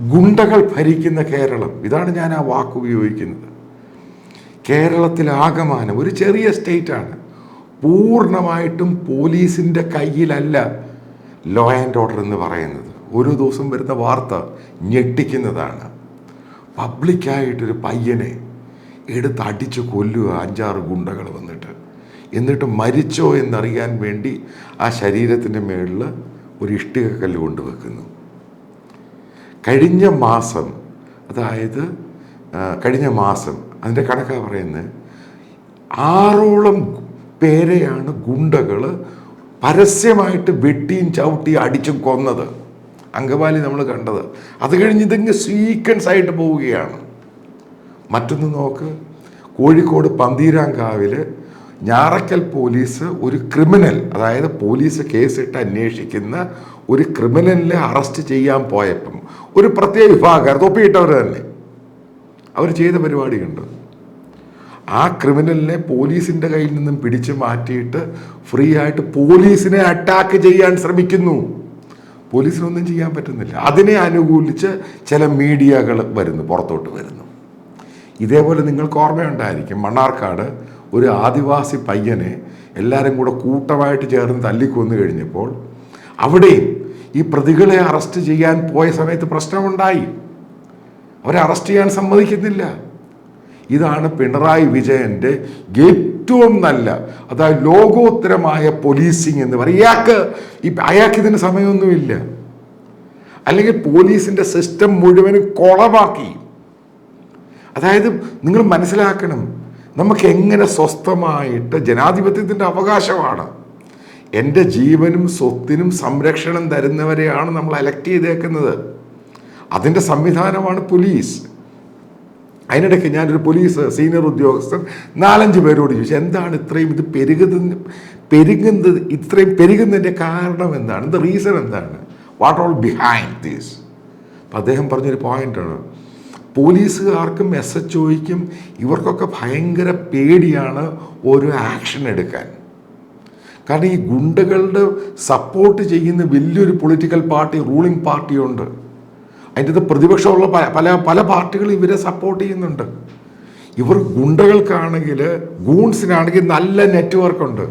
ഗുണ്ടകൾ ഭരിക്കുന്ന കേരളം. ഇതാണ് ഞാൻ ആ വാക്ക് ഉപയോഗിക്കുന്നത്. കേരളത്തിലാകമാനം ഒരു ചെറിയ സ്റ്റേറ്റാണ്. പൂർണമായിട്ടും പോലീസിന്റെ കയ്യിലല്ല ലോ ആൻഡ് ഓർഡർ എന്ന് പറയുന്നത്. ഒരു ദിവസം വരുന്ന വാർത്ത ഞെട്ടിക്കുന്നതാണ്. പബ്ലിക്കായിട്ടൊരു പയ്യനെ എടുത്ത് അടിച്ച് കൊല്ലുക അഞ്ചാറ് ഗുണ്ടകൾ വന്നിട്ട്. എന്നിട്ട് മരിച്ചോ എന്നറിയാൻ വേണ്ടി ആ ശരീരത്തിന്റെ മേളിൽ ഒരു ഇഷ്ടിക കല്ല് കൊണ്ടുവെക്കുന്നു. കഴിഞ്ഞ മാസം അതായത് കഴിഞ്ഞ മാസം അതിന്റെ കണക്കാ പറയുന്നത് ആറോളം പേരെയാണ് ഗുണ്ടകൾ പരസ്യമായിട്ട് വെട്ടിയും ചവിട്ടിയും അടിച്ചും കൊന്നത്. അങ്കവാലി നമ്മൾ കണ്ടത്. അത് കഴിഞ്ഞ് ഇതിങ്ങ് സീക്വൻസ് ആയിട്ട് പോവുകയാണ്. മറ്റൊന്ന് നോക്ക് കോഴിക്കോട് പന്തീരാങ്കാവിൽ ഞാറക്കൽ പോലീസ് ഒരു ക്രിമിനൽ അതായത് പോലീസ് കേസിട്ട് അന്വേഷിക്കുന്ന ഒരു ക്രിമിനലിനെ അറസ്റ്റ് ചെയ്യാൻ പോയപ്പം ഒരു പ്രത്യേക വിഭാഗക്കാർ തൊപ്പിയിട്ടവർ തന്നെ അവർ ചെയ്ത പരിപാടിയുണ്ട്. ആ ക്രിമിനലിനെ പോലീസിന്റെ കയ്യിൽ നിന്നും പിടിച്ചു മാറ്റിയിട്ട് ഫ്രീ ആയിട്ട് പോലീസിനെ അറ്റാക്ക് ചെയ്യാൻ ശ്രമിക്കുന്നു. പോലീസിനൊന്നും ചെയ്യാൻ പറ്റുന്നില്ല. അതിനെ അനുകൂലിച്ച് ചില മീഡിയകൾ വരുന്നു പുറത്തോട്ട് വരുന്നു. ഇതേപോലെ നിങ്ങൾക്ക് ഓർമ്മയുണ്ടായിരിക്കും മണ്ണാർക്കാട് ഒരു ആദിവാസി പയ്യനെ എല്ലാവരും കൂടെ കൂട്ടമായിട്ട് ചേർന്ന് തല്ലിക്കൊന്നു കഴിഞ്ഞപ്പോൾ അവിടെയും ഈ പ്രതികളെ അറസ്റ്റ് ചെയ്യാൻ പോയ സമയത്ത് പ്രശ്നമുണ്ടായി. അവരെ അറസ്റ്റ് ചെയ്യാൻ സമ്മതിക്കുന്നില്ല. ഇതാണ് പിണറായി വിജയന്റെ ഏറ്റവും നല്ല അതായത് ലോകോത്തരമായ പോലീസിങ് എന്ന് പറയും. ഇയാൾക്ക് അയാൾക്ക് ഇതിന് സമയമൊന്നുമില്ല. അല്ലെങ്കിൽ പോലീസിന്റെ സിസ്റ്റം മുഴുവനും കുളമാക്കി അതായത് നിങ്ങൾ മനസ്സിലാക്കണം നമുക്ക് എങ്ങനെ സ്വസ്ഥമായിട്ട് ജനാധിപത്യത്തിന്റെ അവകാശമാണ്? എന്റെ ജീവനും സ്വത്തിനും സംരക്ഷണം തരുന്നവരെയാണ് നമ്മൾ എലക്ട് ചെയ്തേക്കുന്നത്. അതിന്റെ സംവിധാനമാണ് പോലീസ് അതിനിടയ്ക്ക് ഞാനൊരു പോലീസ് സീനിയർ ഉദ്യോഗസ്ഥൻ നാലഞ്ച് പേരോട് ചോദിച്ചു എന്താണ് ഇത്രയും ഇത് പെരുകുന്ന പെരുകുന്നത് ഇത്രയും പെരുകുന്നതിന്റെ കാരണം എന്താണ്? ദ റീസൺ എന്താണ്? വാട്ട് ഓൾ ബിഹൈൻഡ് ദീസ് അപ്പം അദ്ദേഹം പറഞ്ഞൊരു പോയിന്റാണ് പോലീസുകാർക്കും എസ് എച്ച് ഒയ്ക്കും ഇവർക്കൊക്കെ ഭയങ്കര പേടിയാണ് ഒരു ആക്ഷൻ എടുക്കാൻ. കാരണം ഈ ഗുണ്ടകളുടെ സപ്പോർട്ട് ചെയ്യുന്ന വലിയൊരു പൊളിറ്റിക്കൽ പാർട്ടി റൂളിംഗ് പാർട്ടിയുണ്ട് അതിന്റെ അത് പ്രതിപക്ഷമുള്ള പല പല പാർട്ടികൾ ഇവരെ സപ്പോർട്ട് ചെയ്യുന്നുണ്ട്. ഇവർ ഗുണ്ടകൾക്കാണെങ്കിൽ ഗൂൺസിനാണെങ്കിൽ നല്ല നെറ്റ്വർക്കുണ്ട്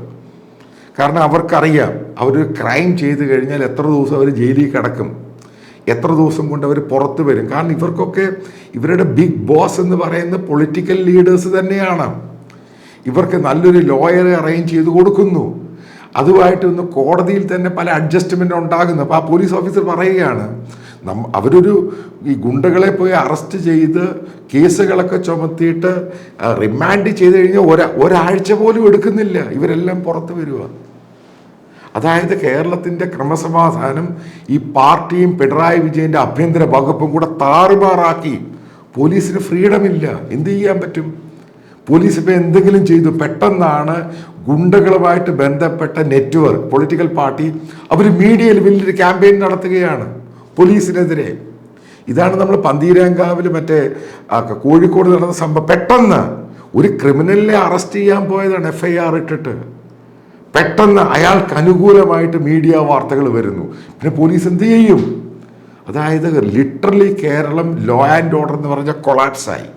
കാരണം അവർക്കറിയാം അവർ ക്രൈം ചെയ്ത് കഴിഞ്ഞാൽ എത്ര ദിവസം അവർ ജയിലിൽ കിടക്കും. എത്ര ദിവസം കൊണ്ട് അവർ പുറത്ത് വരും. കാരണം ഇവർക്കൊക്കെ ഇവരുടെ ബിഗ് ബോസ് എന്ന് പറയുന്ന പൊളിറ്റിക്കൽ ലീഡേഴ്സ് തന്നെയാണ്. ഇവർക്ക് നല്ലൊരു ലോയറെ അറേഞ്ച് ചെയ്ത് കൊടുക്കുന്നു. അതുമായിട്ട് ഒന്ന് കോടതിയിൽ തന്നെ പല അഡ്ജസ്റ്റ്മെന്റ് ഉണ്ടാകുന്നു. അപ്പോൾ ആ പോലീസ് ഓഫീസർ പറയുകയാണ് നം അവരൊരു ഈ ഗുണ്ടകളെ പോയി അറസ്റ്റ് ചെയ്ത് കേസുകളൊക്കെ ചുമത്തിയിട്ട് റിമാൻഡ് ചെയ്ത് കഴിഞ്ഞാൽ ഒരാഴ്ച പോലും എടുക്കുന്നില്ല. ഇവരെല്ലാം പുറത്ത് വരിക അതായത് കേരളത്തിന്റെ ക്രമസമാധാനം ഈ പാർട്ടിയും പിണറായി വിജയന്റെ ആഭ്യന്തര വകുപ്പും കൂടെ താറുമാറാക്കി പോലീസിന് ഫ്രീഡം ഇല്ല എന്ത് ചെയ്യാൻ പറ്റും? പോലീസ് ഇപ്പോൾ എന്തെങ്കിലും ചെയ്തു. പെട്ടെന്നാണ് ഗുണ്ടകളുമായിട്ട് ബന്ധപ്പെട്ട നെറ്റ്വർക്ക് പൊളിറ്റിക്കൽ പാർട്ടി അവർ മീഡിയയിൽ വലിയൊരു ക്യാമ്പയിൻ നടത്തുകയാണ് പോലീസിനെതിരെ. ഇതാണ് നമ്മൾ പന്തീരാങ്കാവിൽ മറ്റേ കോഴിക്കോട് നടന്ന സംഭവം. പെട്ടെന്ന് ഒരു ക്രിമിനലിനെ അറസ്റ്റ് ചെയ്യാൻ പോയതാണ് എഫ് ഐ ആർ ഇട്ടിട്ട്. പെട്ടെന്ന് അയാൾക്ക് അനുകൂലമായിട്ട് മീഡിയ വാർത്തകൾ വരുന്നു. പിന്നെ പോലീസ് എന്ത് ചെയ്യും? അതായത് literally Keralam law and order എന്ന് പറഞ്ഞ കൊളാപ്സായി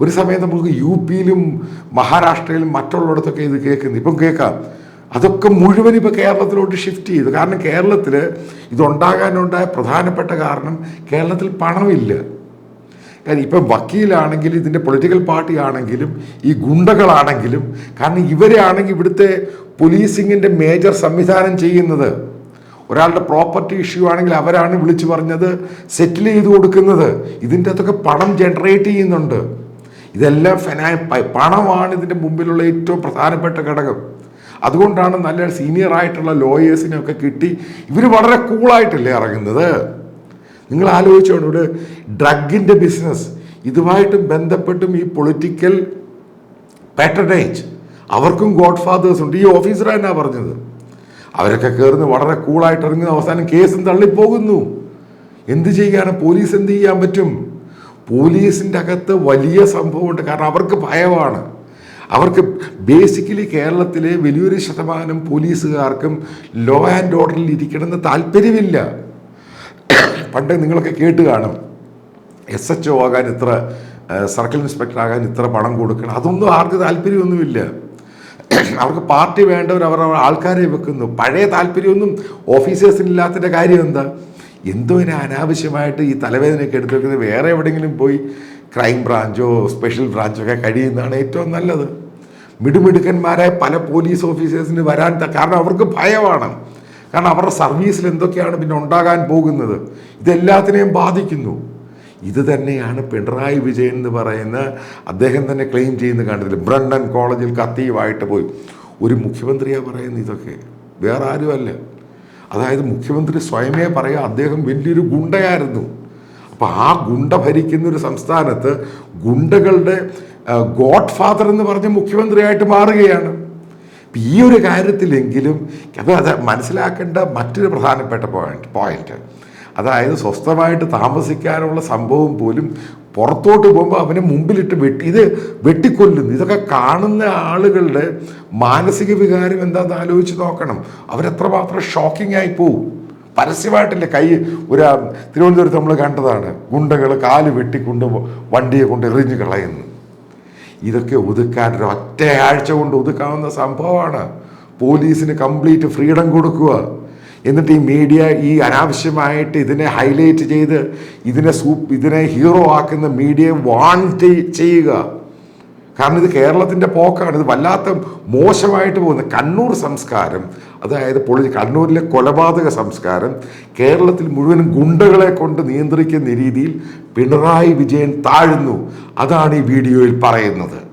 ഒരു സമയത്ത് നമുക്ക് യു പിയിലും മഹാരാഷ്ട്രയിലും മറ്റുള്ളിടത്തൊക്കെ ഇത് കേൾക്കുന്നു ഇപ്പം കേൾക്കാം. അതൊക്കെ മുഴുവൻ ഇപ്പോൾ കേരളത്തിലോട്ട് ഷിഫ്റ്റ് ചെയ്തു. കാരണം കേരളത്തിൽ ഇതുണ്ടാകാനുണ്ടായ പ്രധാനപ്പെട്ട കാരണം കേരളത്തിൽ പണമില്ല. കാര്യം ഇപ്പം വക്കീലാണെങ്കിലും ഇതിന്റെ പൊളിറ്റിക്കൽ പാർട്ടി ആണെങ്കിലും ഈ ഗുണ്ടകളാണെങ്കിലും കാരണം ഇവരെ ആണെങ്കിൽ ഇവിടുത്തെ പോലീസിങ്ങിന്റെ മേജർ സംവിധാനം ചെയ്യുന്നത്. ഒരാളുടെ പ്രോപ്പർട്ടി ഇഷ്യൂ ആണെങ്കിൽ അവരാണ് വിളിച്ചു പറഞ്ഞത് സെറ്റിൽ ചെയ്ത് കൊടുക്കുന്നത്. ഇതിന്റെ അകത്തൊക്കെ പണം ജനറേറ്റ് ചെയ്യുന്നുണ്ട്. ഇതെല്ലാം ഫിനാ പണമാണ് ഇതിന്റെ മുമ്പിലുള്ള ഏറ്റവും പ്രധാനപ്പെട്ട ഘടകം. അതുകൊണ്ടാണ് നല്ല സീനിയർ ആയിട്ടുള്ള ലോയേഴ്സിനെയൊക്കെ കിട്ടി. ഇവർ വളരെ കൂളായിട്ടല്ലേ ഇറങ്ങുന്നത്? നിങ്ങൾ ആലോചിച്ചോണ്ട് ഇവിടെ ഡ്രഗിന്റെ ബിസിനസ് ഇതുമായിട്ട് ബന്ധപ്പെട്ടും ഈ പൊളിറ്റിക്കൽ പാറ്റർനേജ് അവർക്കും ഗോഡ് ഫാദേഴ്സ് ഉണ്ട്. ഈ ഓഫീസർ പറഞ്ഞത്? അവരൊക്കെ കയറുന്ന വളരെ കൂളായിട്ട് ഇറങ്ങുന്ന അവസാനം കേസും തള്ളിപ്പോകുന്നു. എന്ത് ചെയ്യാന്? പോലീസ് എന്ത് ചെയ്യാൻ പറ്റും? പോലീസിന്റെ അകത്ത് വലിയ സംഭവമുണ്ട്. കാരണം അവർക്ക് ഭയമാണ്. അവർക്ക് ബേസിക്കലി കേരളത്തിലെ വലിയൊരു ശതമാനം പോലീസുകാർക്കും ലോ ആൻഡ് ഓർഡറിൽ ഇരിക്കണമെന്ന് താല്പര്യമില്ല. പണ്ട് നിങ്ങളൊക്കെ കേട്ട് കാണും. എസ് എച്ച് ഒ ആകാൻ ഇത്ര സർക്കിൾ ഇൻസ്പെക്ടർ ആകാൻ ഇത്ര പണം കൊടുക്കണം. അതൊന്നും ആർക്ക് താല്പര്യമൊന്നുമില്ല. അവർക്ക് പാർട്ടി വേണ്ടവർ അവർ ആൾക്കാരെ വെക്കുന്നു. പഴയ താല്പര്യമൊന്നും ഓഫീസേഴ്സിനില്ലാത്തതിന്റെ കാര്യം എന്താ? എന്തോ ഇനി അനാവശ്യമായിട്ട് ഈ തലവേദനയൊക്കെ എടുത്തു വെക്കുന്നത് വേറെ എവിടെയെങ്കിലും പോയി ക്രൈം ബ്രാഞ്ചോ സ്പെഷ്യൽ ബ്രാഞ്ചോ ഒക്കെ കഴിയുന്നതാണ് ഏറ്റവും നല്ലത്. മിടുമിടുക്കന്മാരായ പല പോലീസ് ഓഫീസേഴ്സിന് വരാൻ കാരണം അവർക്ക് ഭയമാണ്. കാരണം അവരുടെ സർവീസിൽ എന്തൊക്കെയാണ് പിന്നെ ഉണ്ടാകാൻ പോകുന്നത്? ഇതെല്ലാത്തിനെയും ബാധിക്കുന്നു. ഇത് തന്നെയാണ് പിണറായി വിജയൻ എന്ന് പറയുന്ന അദ്ദേഹം തന്നെ ക്ലെയിം ചെയ്യുന്ന കണ്ടതിൽ ബ്രണ്ടൻ കോളേജിൽ കത്തിയുമായിട്ട് പോയി. ഒരു മുഖ്യമന്ത്രിയാണ് പറയുന്നത് ഇതൊക്കെ. വേറെ ആരുമല്ല. അതായത് മുഖ്യമന്ത്രി സ്വയമേ പറയുക അദ്ദേഹം വലിയൊരു ഗുണ്ടയായിരുന്നു. അപ്പോൾ ആ ഗുണ്ട ഭരിക്കുന്ന ഒരു സംസ്ഥാനത്ത് ഗുണ്ടകളുടെ ഗോഡ് ഫാദർ എന്ന് പറഞ്ഞ മുഖ്യമന്ത്രിയായിട്ട് മാറുകയാണ്. ഈ ഒരു കാര്യത്തിലെങ്കിലും അത് അത് മനസ്സിലാക്കേണ്ട മറ്റൊരു പ്രധാനപ്പെട്ട പോയിന്റ് പോയിന്റ് അതായത് സ്വസ്ഥമായിട്ട് താമസിക്കാനുള്ള സംഭവം പോലും പുറത്തോട്ട് പോകുമ്പോൾ അവനെ മുമ്പിലിട്ട് വെട്ടി ഇത് വെട്ടിക്കൊല്ലുന്നു. ഇതൊക്കെ കാണുന്ന ആളുകളുടെ മാനസിക വികാരം എന്താണെന്ന് ആലോചിച്ച് നോക്കണം. അവരെത്രമാത്രം ഷോക്കിംഗ് ആയി പോവും. പരസ്യമായിട്ടില്ല കൈ ഒരു തിരുവനന്തപുരത്ത് നമ്മൾ കണ്ടതാണ് ഗുണ്ടകൾ കാൽ വെട്ടിക്കൊണ്ട് വണ്ടിയെ കൊണ്ട് എറിഞ്ഞ് കളയുന്നു ഇതൊക്കെ ഒതുക്കാൻ ഒരു ഒറ്റയാഴ്ച കൊണ്ട് ഒതുക്കാവുന്ന സംഭവമാണ്. പോലീസിന് കംപ്ലീറ്റ് ഫ്രീഡം കൊടുക്കുക. എന്നിട്ട് ഈ മീഡിയ ഈ അനാവശ്യമായിട്ട് ഇതിനെ ഹൈലൈറ്റ് ചെയ്ത് ഇതിനെ സൂപ്പ് ഇതിനെ ഹീറോ ആക്കുന്ന മീഡിയയെ വാൺ ചെയ്യുക. കാരണം ഇത് കേരളത്തിന്റെ പോക്കാണ്. ഇത് വല്ലാത്ത മോശമായിട്ട് പോകുന്ന. കണ്ണൂർ സംസ്കാരം അതായത് പൊളി കണ്ണൂരിലെ കൊലപാതക സംസ്കാരം കേരളത്തിൽ മുഴുവനും ഗുണ്ടകളെ കൊണ്ട് നിയന്ത്രിക്കുന്ന രീതിയിൽ പിണറായി വിജയൻ താഴുന്നു. അതാണ് ഈ വീഡിയോയിൽ പറയുന്നത്.